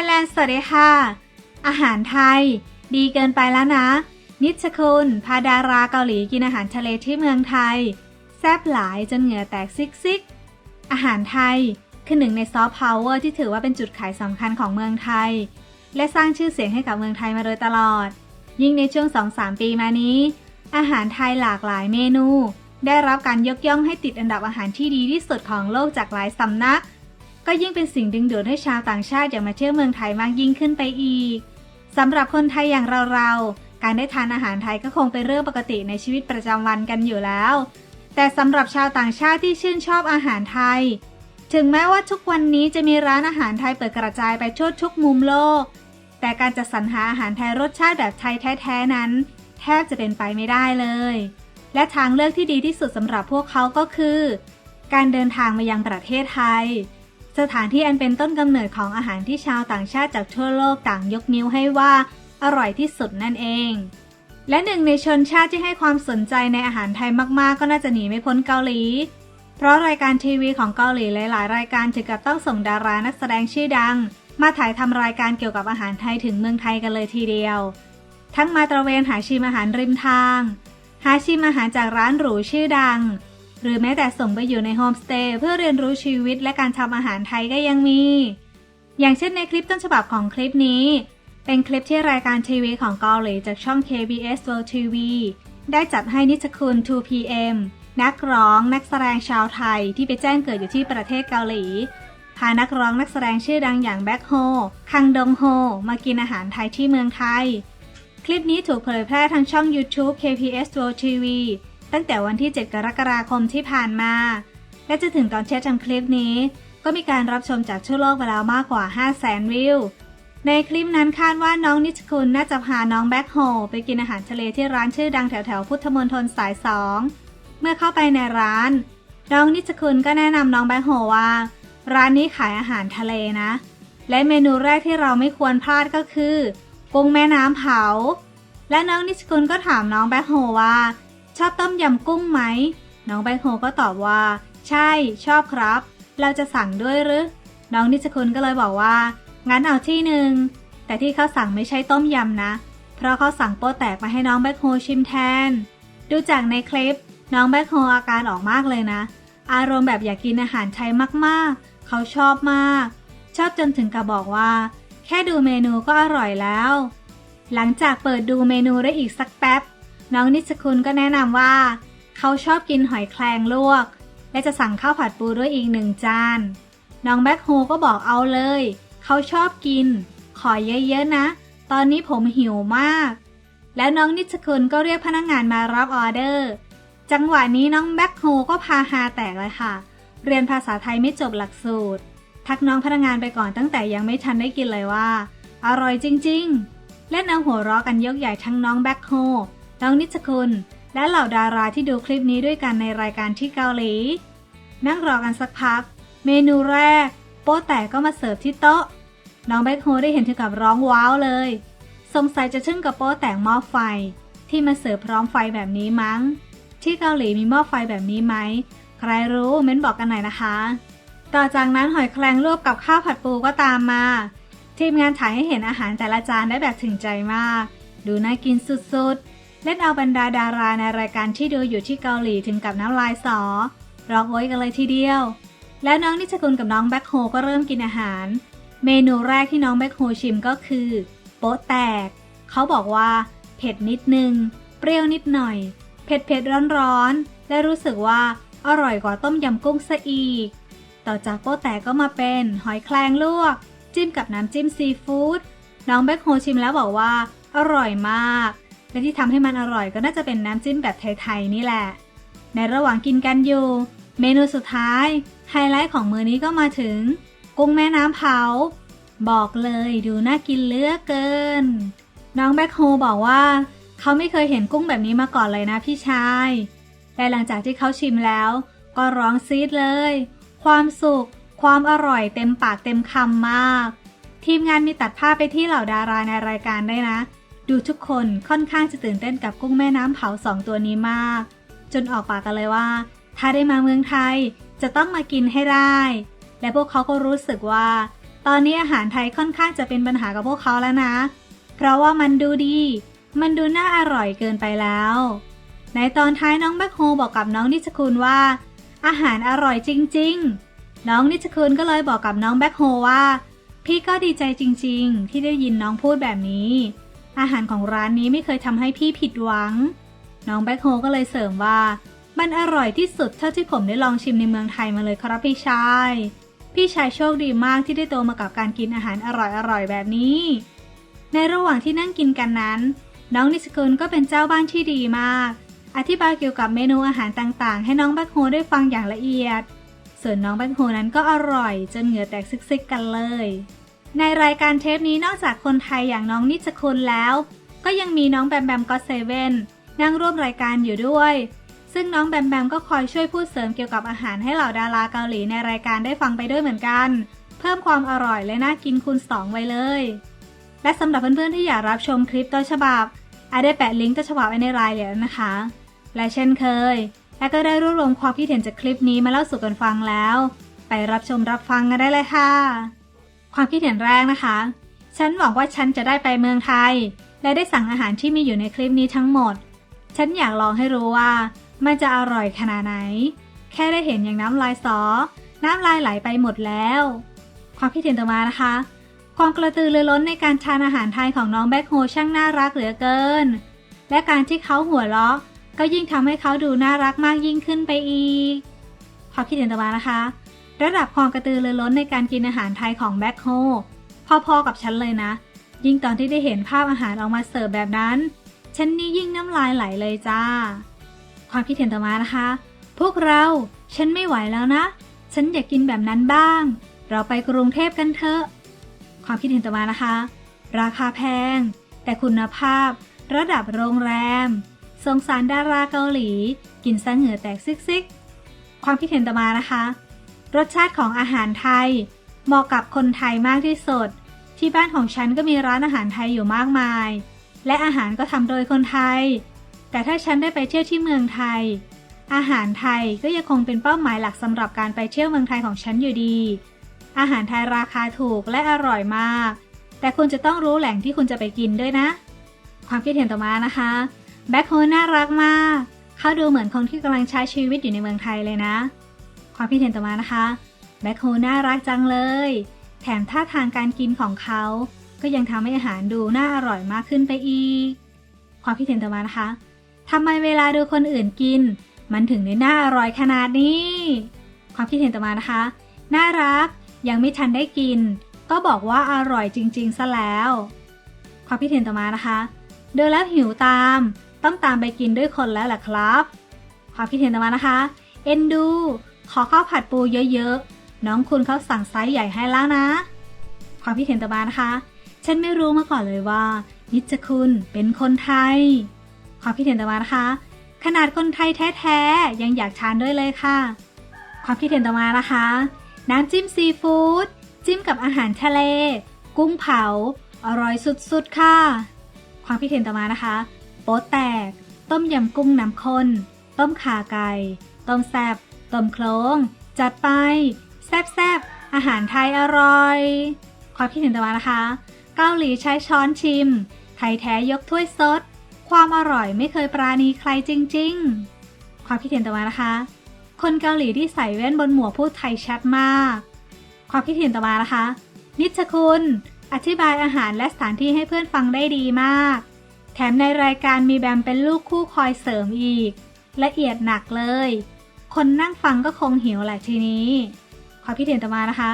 ยแลนด์ สวัสดีค่ะ อาหารไทย ดีเกินไปแล้วนะ นิชคุณพาดาราเกาหลีกินอาหารทะเลที่เมืองไทย แซ่บหลายจนเหงื่อแตกซิกซิก อาหารไทยคือหนึ่งในซอฟต์พาวเวอร์ที่ถือว่าเป็นจุดขายสำคัญของเมืองไทย และสร้างชื่อเสียงให้กับเมืองไทยมาโดยตลอด ยิ่งในช่วง 2-3 ปีมานี้ อาหารไทยหลากหลายเมนู ได้รับการยกย่องให้ติดอันดับอาหารที่ดีที่สุดของโลกจากหลายสำนัก ก็ยิ่งเป็นสิ่งดึงดูดให้ชาวต่างชาติอยากมาเที่ยวเมืองไทยมากยิ่งขึ้นไปอีกสำหรับคนไทยอย่างเราๆ การได้ทานอาหารไทยก็คงเป็นเรื่องปกติในชีวิตประจำวันกันอยู่แล้ว แต่สำหรับชาวต่างชาติที่ชื่นชอบอาหารไทย ถึงแม้ว่าทุกวันนี้จะมีร้านอาหารไทยเปิดกระจายไปทั่วทุกมุมโลก แต่การจะสรรหาอาหารไทยรสชาติแบบไทยแท้ๆนั้น แทบจะเป็นไปไม่ได้เลย และทางเลือกที่ดีที่สุดสำหรับพวกเขาก็คือ การเดินทางมายังประเทศไทย สถานที่อันเป็นต้นกำเนิดของอาหารที่ชาวต่างชาติจากทั่วโลกต่างยกนิ้วให้ว่าอร่อยที่สุดนั่นเอง และหนึ่งในชนชาติที่ให้ความสนใจในอาหารไทยมากๆ ก็น่าจะหนีไม่พ้นเกาหลี เพราะรายการทีวีของเกาหลีหลาย ๆ รายการถึงกับต้องส่งดารานักแสดงชื่อดัง มาถ่ายทำรายการเกี่ยวกับอาหารไทยถึงเมืองไทยกันเลยทีเดียว ทั้งมาตระเวนหาชิมอาหารริมทาง หาชิมอาหารจากร้านหรูชื่อดัง หรือแม้แต่ส่งไปอยู่ในโฮมสเตย์เพื่อเรียนรู้ชีวิตและการทำอาหารไทยก็ยังมี อย่างเช่นในคลิปต้นฉบับของคลิปนี้ เป็นคลิปที่รายการทีวีของเกาหลีจากช่อง KBS World TV ได้จัดให้นิชคุณ 2PM นักร้องนักแสดงชาวไทยที่ไปแจ้งเกิดอยู่ที่ประเทศเกาหลี พานักร้องนักแสดงชื่อดังอย่างแบ็คโฮ คังดงโฮ มากินอาหารไทยที่เมืองไทย คลิปนี้ถูกเผยแพร่ทางช่อง YouTube KPS World TV ตั้งแต่วันที่ 7 กรกฎาคมที่ผ่านมา และจะถึงตอนเช็ดทำคลิปนี้ ก็มีการรับชมจากทั่วโลกไปแล้วมากกว่า 5 0 0 0 0 0 วิว ในคลิปนั้นคาดว่าน้องนิชคุณน่าจะพาน้องแบ็คโฮไปกินอาหารทะเลที่ร้านชื่อดังแถวๆพุทธมณฑลสายสองเมื่อเข้าไปในร้าน น้องนิชคุณก็แนะนำน้องแบ็คโฮว่า ร้านนี้ขายอาหารทะเลนะ และเมนูแรกที่เราไม่ควรพลาดก็คือกุ้งแม่น้ำเผา และน้องนิชคุณก็ถามน้องแบ็คโฮว่า ชอบต้มยำกุ้งไหม น้องแบ็คโฮก็ตอบว่า ใช่ ชอบครับ เราจะสั่งด้วยหรือ น้องนิชคุณก็เลยบอกว่า งั้นเอาที่หนึ่ง แต่ที่เขาสั่งไม่ใช่ต้มยำนะ เพราะเขาสั่งโป๊แตกมาให้น้องแบ็คโฮชิมแทน ดูจากในคลิป น้องแบ็คโฮอาการออกมากเลยนะ อารมณ์แบบอยากกินอาหารไทยมากๆ เขาชอบมาก ชอบจนถึงกับบอกว่า แค่ดูเมนูก็อร่อยแล้ว หลังจากเปิดดูเมนูได้อีกสักแป๊บ น้องนิชคุณก็แนะนำว่า เขาชอบกินหอยแครงลวก และจะสั่งข้าวผัดปูด้วยอีกหนึ่งจาน น้องแบ็คโฮก็บอกเอาเลย เขาชอบกิน ขอเยอะๆนะ ตอนนี้ผมหิวมาก แล้วน้องนิชคุณก็เรียกพนักงงานมารับออเดอร์ จังหวะนี้น้องแบ็คโฮก็พาฮาแตกเลยค่ะ เรียนภาษาไทยไม่จบหลักสูตร ทักน้องพนักงานไปก่อนตั้งแต่ยังไม่ทันได้กินเลยว่า อร่อยจริงๆเล่นเอาหัวเราะกันยกใหญ่ทั้งน้องแบ็คโฮ น้องนิชคุณและเหล่าดาราที่ดูคลิปนี้ด้วยกันในรายการที่เกาหลี นั่งรอกันสักพัก เมนูแรก โป๊แตกก็มาเสิร์ฟที่โต๊ะ น้องแบ็คโฮได้เห็นถึงกับร้องว้าวเลย สงสัยจะชึ่งกับโป๊แตกหม้อไฟ ที่มาเสิร์ฟพร้อมไฟแบบนี้มั้ง ที่เกาหลีมีหม้อไฟแบบนี้ไหม ใครรู้เม้นบอกกันหน่อยนะคะ ต่อจากนั้นหอยแครงรวบกับข้าวผัดปูก็ตามมา ทีมงานถ่ายให้เห็นอาหารแต่ละจานได้แบบถึงใจมาก ดูน่ากินสุดๆ เล่นเอาบรรดาดาราในรายการที่ดูอยู่ที่เกาหลีถึงกับน้ำลายสอ ร้องโอยกันเลยทีเดียว แล้วน้องนิชคุณกับน้องแบ็คโฮก็เริ่มกินอาหาร เมนูแรกที่น้องแบ็คโฮชิมก็คือ โป๊ะแตก เขาบอกว่าเผ็ดนิดนึง เปรี้ยวนิดหน่อย เผ็ดเผ็ดร้อนร้อนและรู้สึกว่าอร่อยกว่าต้มยำกุ้งซะอีก ต่อจากโป๊ะแตกก็มาเป็นหอยแครงลวก จิ้มกับน้ำจิ้มซีฟู้ดน้องแบ็คโฮชิมแล้วบอกว่า อร่อยมาก และที่ทำให้มันอร่อยก็น่าจะเป็นน้ำจิ้มแบบไทยๆนี่แหละ ในระหว่างกินกันอยู่ เมนูสุดท้าย ไฮไลท์ของมื้อนี้ก็มาถึง กุ้งแม่น้ำเผา บอกเลยดูน่ากินเหลือกเกิน น้องแบ็คโฮบอกว่า เขาไม่เคยเห็นกุ้งแบบนี้มาก่อนเลยนะพี่ชาย แต่หลังจากที่เขาชิมแล้ว ก็ร้องซีดเลย ความสุข ความอร่อยเต็มปากเต็มคำมาก ทีมงานมีตัดภาพไปที่เหล่าดาราในรายการได้นะ ดูทุกคนค่อนข้างจะตื่นเต้นกับกุ้งแม่น้ำเผาสองตัวนี้มาก จนออกปากกันเลยว่า ถ้าได้มาเมืองไทยจะต้องมากินให้ได้ และพวกเขาก็รู้สึกว่า ตอนนี้อาหารไทยค่อนข้างจะเป็นปัญหากับพวกเขาแล้วนะ เพราะว่ามันดูดี มันดูน่าอร่อยเกินไปแล้ว ในตอนท้ายน้องแบ็คโฮบอกกับน้องนิชคุณว่า อาหารอร่อยจริง ๆ น้องนิชคุณก็เลยบอกกับน้องแบ็คโฮว่า พี่ก็ดีใจจริง ๆ ที่ได้ยินน้องพูดแบบนี้ อาหารของร้านนี้ไม่เคยทำให้พี่ผิดหวัง น้องแบ็คโฮก็เลยเสริมว่า มันอร่อยที่สุดเท่าที่ผมได้ลองชิมในเมืองไทยมาเลยครับพี่ชาย พี่ชายโชคดีมากที่ได้โตมากับการกินอาหารอร่อยๆแบบนี้ ในระหว่างที่นั่งกินกันนั้น น้องนิสกุลก็เป็นเจ้าบ้านที่ดีมาก อธิบายเกี่ยวกับเมนูอาหารต่างๆ ให้น้องแบ็คโฮได้ฟังอย่างละเอียด ส่วนน้องแบ็คโฮนั้นก็อร่อย จนเหงื่อแตกซิกๆกันเลย ในรายการเทปนี้นอกจากคนไทยอย่างน้องนิชคุณแล้ว ก็ยังมีน้องแบมแบมก็เซเว่นนั่งร่วมรายการอยู่ด้วย ซึ่งน้องแบมแบมก็คอยช่วยพูดเสริมเกี่ยวกับอาหารให้เหล่าดาราเกาหลีในรายการได้ฟังไปด้วยเหมือนกัน เพิ่มความอร่อยและน่ากินคูณสองไว้เลย และสำหรับเพื่อนๆที่อยากรับชมคลิปต้นฉบับอาได้แปะลิงก์ต้นฉบับไว้ในรายละเอียดแล้วนะคะ และเช่นเคยและก็ได้รวบรวมความคิดเห็นจากคลิปนี้มาเล่าสู่กันฟังแล้ว ไปรับชมรับฟังกันได้เลยค่ะ ความคิดเห็นแรกนะคะ ฉันหวังว่าฉันจะได้ไปเมืองไทย และได้สั่งอาหารที่มีอยู่ในคลิปนี้ทั้งหมด ฉันอยากลองให้รู้ว่ามันจะอร่อยขนาดไหน แค่ได้เห็นอย่างน้ำลายสอ น้ำลายไหลไปหมดแล้ว ความคิดเห็นต่อมานะคะ ความกระตือรือร้นในการทานอาหารไทยของน้องแบ็คโฮช่างน่ารักเหลือเกิน และการที่เขาหัวเราะก็ยิ่งทำให้เขาดูน่ารักมากยิ่งขึ้นไปอีก ความคิดเห็นต่อมานะคะ ระดับความกระตือรือร้นในการกินอาหารไทยของแบ็คโฮพอๆกับฉันเลยนะ ยิ่งตอนที่ได้เห็นภาพอาหารออกมาเสิร์ฟแบบนั้น ฉันนี่ยิ่งน้ำลายไหลเลยจ้า ความคิดเห็นต่อมานะคะ พวกเรา ฉันไม่ไหวแล้วนะ ฉันอยากกินแบบนั้นบ้าง เราไปกรุงเทพกันเถอะ ความคิดเห็นต่อมานะคะ ราคาแพง แต่คุณภาพ ระดับโรงแรม สงสารดาราเกาหลี กินซะเหงื่อแตกซิกๆความคิดเห็นต่อมานะคะ รสชาติของอาหารไทย เหมาะกับคนไทยมากที่สุด ที่บ้านของฉันก็มีร้านอาหารไทยอยู่มากมาย และอาหารก็ทำโดยคนไทย แต่ถ้าฉันได้ไปเที่ยวที่เมืองไทย อาหารไทยก็ยังคงเป็นเป้าหมายหลักสำหรับการไปเที่ยวเมืองไทยของฉันอยู่ดี อาหารไทยราคาถูกและอร่อยมาก แต่คุณจะต้องรู้แหล่งที่คุณจะไปกินด้วยนะ ความคิดเห็นต่อมานะคะแบ็คโฮน่ารักมาก เขาดูเหมือนคนที่กำลังใช้ชีวิตอยู่ในเมืองไทยเลยนะ ความคิดเห็นต่อมานะคะแบ็คโฮน่ารักจังเลย แถมท่าทางการกินของเขา ก็ยังทำให้อาหารดูน่าอร่อยมากขึ้นไปอีก ความคิดเห็นต่อมานะคะทำไมเวลาดูคนอื่นกิน มันถึงได้น่าอร่อยขนาดนี้ ความคิดเห็นต่อมานะคะ น่ารักยังไม่ทันได้กิน ก็บอกว่าอร่อยจริง ๆ ซะแล้ว ความคิดเห็นต่อมานะคะ เดูแล้วหิวตาม ต้องตามไปกินด้วยคนแล้วแหละครับ ความคิดเห็นต่อมานะคะ เอ็นดู ขอข้าวผัดปูเยอะๆ น้องคุณเขาสั่งไซส์ใหญ่ให้แล้วนะ ความคิดเห็นต่อมานะคะ ฉันไม่รู้มาก่อนเลยว่า นิจคุณเป็นคนไทย ความคิดเห็นต่อมานะคะ ขนาดคนไทยแท้ๆ ยังอยากทานด้วยเลยค่ะ ความคิดเห็นต่อมานะคะ น้ำจิ้มซีฟู้ดจิ้มกับอาหารทะเล กุ้งเผา อร่อยสุดๆ ค่ะ ความคิดเห็นต่อมานะคะ โป๊ะแตก ต้มยำกุ้งน้ำข้น ต้มข่าไก่ ต้มแซบ ต้มโคลงจัดไป แซบแซบๆอาหารไทยอร่อย ความคิดเห็นต่อมานะคะ เกาหลีใช้ช้อนชิม ไทยแท้ยกถ้วยซด ความอร่อยไม่เคยปราณีใครจริง ๆ ความคิดเห็นต่อมานะคะ คนเกาหลีที่ใส่แว่นบนหมวกพูดไทยชัดมาก ความคิดเห็นต่อมานะคะ นิชคุณ อธิบายอาหารและสถานที่ให้เพื่อนฟังได้ดีมาก แถมในรายการมีแบมเป็นลูกคู่คอยเสริมอีก ละเอียดหนักเลย คนนั่งฟังก็คงหิวแหละทีนี้ ความคิดเห็นต่อมานะคะ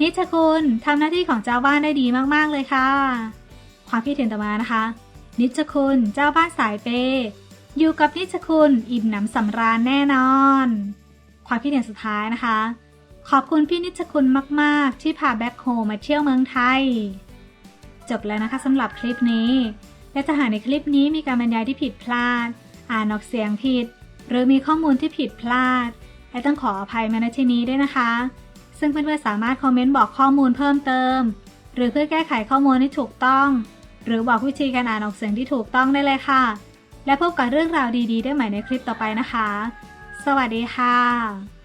นิชคุณทำหน้าที่ของเจ้าบ้านได้ดีมากๆเลยค่ะ ความคิดเห็นต่อมานะคะ นิชคุณเจ้าบ้านสายเปย์อยู่กับนิชคุณอิ่มหนำสำราญแน่นอน ความคิดเห็นสุดท้ายนะคะ ขอบคุณพี่นิชคุณมาก ๆ ที่พาแบ็คโฮมาเที่ยวเมืองไทย จบแล้วนะคะสำหรับคลิปนี้ และถ้าหากในคลิปนี้มีการบรรยายที่ผิดพลาด อ่านออกเสียงผิด หรือมีข้อมูลที่ผิดพลาดและต้องขออภัยมาณที่นี้ด้วยนะคะ ซึ่งเพื่อนๆสามารถคอมเมนต์บอกข้อมูลเพิ่มเติม หรือเพื่อแก้ไขข้อมูลที่ถูกต้อง หรือบอกวิธีการอ่านออกเสียงที่ถูกต้องได้เลยค่ะ และพบกับเรื่องราวดีๆ ได้ใหม่ในคลิปต่อไปนะคะ สวัสดีค่ะ